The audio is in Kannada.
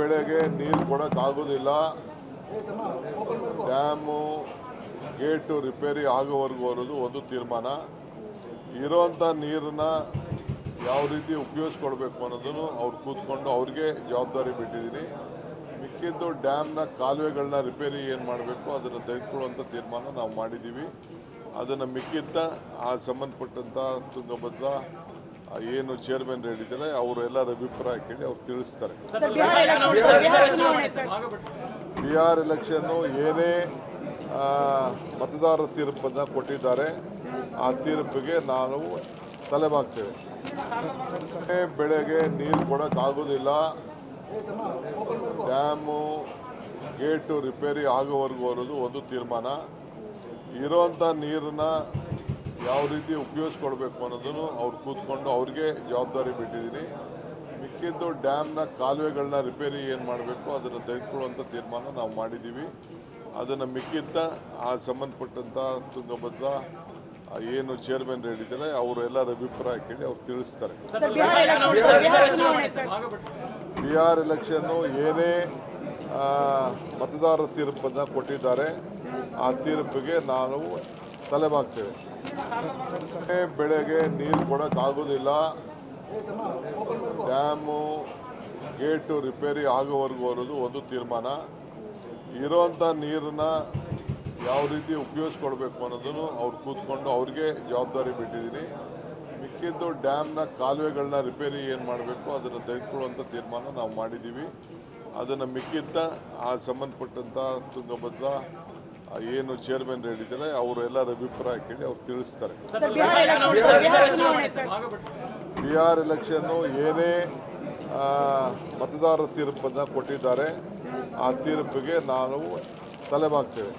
ಬೆಳೆಗೆ ನೀರು ಕೊಡೋಕ್ಕಾಗೋದಿಲ್ಲ ಡ್ಯಾಮು ಗೇಟು ರಿಪೇರಿ ಆಗೋವರೆಗೂ ಅನ್ನೋದು ಒಂದು ತೀರ್ಮಾನ. ಇರೋಂಥ ನೀರನ್ನ ಯಾವ ರೀತಿ ಉಪಯೋಗಿಸ್ಕೊಡ್ಬೇಕು ಅನ್ನೋದನ್ನು ಅವ್ರು ಕೂತ್ಕೊಂಡು ಅವ್ರಿಗೆ ಜವಾಬ್ದಾರಿ ಬಿಟ್ಟಿದ್ದೀನಿ. ಮಿಕ್ಕಿದ್ದು ಡ್ಯಾಮ್ನ ಕಾಲುವೆಗಳನ್ನ ರಿಪೇರಿ ಏನು ಮಾಡಬೇಕು ಅದನ್ನು ತೆಗೆದುಕೊಳ್ಳುವಂಥ ತೀರ್ಮಾನ ನಾವು ಮಾಡಿದ್ದೀವಿ. ಅದನ್ನು ಮಿಕ್ಕಿದ್ದ, ಆ ಸಂಬಂಧಪಟ್ಟಂಥ ತುಂಗಭದ್ರಾ ಏನು ಚೇರ್ಮನ್ ಹೇಳಿದ್ದಾರೆ ಅವರು ಎಲ್ಲರ ಅಭಿಪ್ರಾಯ ಕೇಳಿ ಅವ್ರು ತಿಳಿಸ್ತಾರೆ. ಸರ್ ಬಿಹಾರ ಎಲೆಕ್ಷನ್ ಬಿಹಾರ ಚುನಾವಣೆ ಸರ್. ಬಿಹಾರ್ ಎಲೆಕ್ಷನ್ನು ಏನೇ ಮತದಾರರ ತೀರ್ಪನ್ನು ಕೊಟ್ಟಿದ್ದಾರೆ ಆ ತೀರ್ಪಿಗೆ ನಾವು ತಲೆಬಾಗ್ತೇವೆ. ಬೆಳೆಗೆ ನೀರು ಕೊಡೋಕ್ಕಾಗೋದಿಲ್ಲ. ಡ್ಯಾಮು ಗೇಟು ರಿಪೇರಿ ಆಗೋವರೆಗೂ ಅನ್ನೋದು ಒಂದು ತೀರ್ಮಾನ. ಇರೋಂಥ ನೀರನ್ನ ಯಾವ ರೀತಿ ಉಪಯೋಗಿಸ್ಕೊಡ್ಬೇಕು ಅನ್ನೋದನ್ನು ಅವ್ರು ಕೂತ್ಕೊಂಡು ಅವ್ರಿಗೆ ಜವಾಬ್ದಾರಿ ಬಿಟ್ಟಿದ್ದೀನಿ. ಮಿಕ್ಕಿದ್ದು ಡ್ಯಾಮ್ನ ಕಾಲುವೆಗಳನ್ನ ರಿಪೇರಿ ಏನು ಮಾಡಬೇಕು ಅದನ್ನು ತೆಗೆದುಕೊಳ್ಳುವಂಥ ತೀರ್ಮಾನ ನಾವು ಮಾಡಿದ್ದೀವಿ. ಅದನ್ನು ಮಿಕ್ಕಿದ್ದ ಆ ಸಂಬಂಧಪಟ್ಟಂಥ ತುಂಗಭದ್ರಾ ಏನು ಚೇರ್ಮನ್ ಹೇಳಿದ್ದಾರೆ ಅವರು ಎಲ್ಲರ ಅಭಿಪ್ರಾಯ ಕೇಳಿ ಅವ್ರು ತಿಳಿಸ್ತಾರೆ. Sir Bihar election sir Bihar ಚುನಾವಣೆ ಸರ್. ಬಿಹಾರ್ ಎಲೆಕ್ಷನ್ನು ಏನೇ ಮತದಾರರ ತೀರ್ಪನ್ನು ಕೊಟ್ಟಿದ್ದಾರೆ ಆ ತೀರ್ಪಿಗೆ ನಾವು ತಲೆಬಾಗ್ತೇವೆ ಬೆಳೆಗೆ ನೀರು ಕೊಡೋಕ್ಕಾಗೋದಿಲ್ಲ ಡ್ಯಾಮು ಗೇಟು ರಿಪೇರಿ ಆಗೋವರೆಗೂ ಅನ್ನೋದು ಒಂದು ತೀರ್ಮಾನ. ಇರೋಂಥ ನೀರನ್ನ ಯಾವ ರೀತಿ ಉಪಯೋಗಿಸ್ಕೊಡ್ಬೇಕು ಅನ್ನೋದನ್ನು ಅವ್ರು ಕೂತ್ಕೊಂಡು ಅವ್ರಿಗೆ ಜವಾಬ್ದಾರಿ ಬಿಟ್ಟಿದ್ದೀನಿ. ಮಿಕ್ಕಿದ್ದು ಡ್ಯಾಮ್ನ ಕಾಲುವೆಗಳನ್ನ ರಿಪೇರಿ ಏನು ಮಾಡಬೇಕು ಅದನ್ನು ತೆಗೆದುಕೊಳ್ಳುವಂಥ ತೀರ್ಮಾನ ನಾವು ಮಾಡಿದ್ದೀವಿ. ಅದನ್ನು ಮಿಕ್ಕಿದ್ದ, ಆ ಸಂಬಂಧಪಟ್ಟಂಥ ತುಂಗಭದ್ರಾ ಏನು ಚೇರ್ಮನ್ ಹೇಳಿದ್ದಾರೆ ಅವರು ಎಲ್ಲರ ಅಭಿಪ್ರಾಯ ಕೇಳಿ ಅವ್ರು ತಿಳಿಸ್ತಾರೆ. Sir Bihar election sir Bihar ಚುನಾವಣೆ ಸರ್. ಬಿಹಾರ್ ಎಲೆಕ್ಷನ್ನು ಏನೇ ಮತದಾರರ ತೀರ್ಪನ್ನು ಕೊಟ್ಟಿದ್ದಾರೆ ಆ ತೀರ್ಪಿಗೆ ನಾವು ತಲೆಬಾಗ್ತೇವೆ.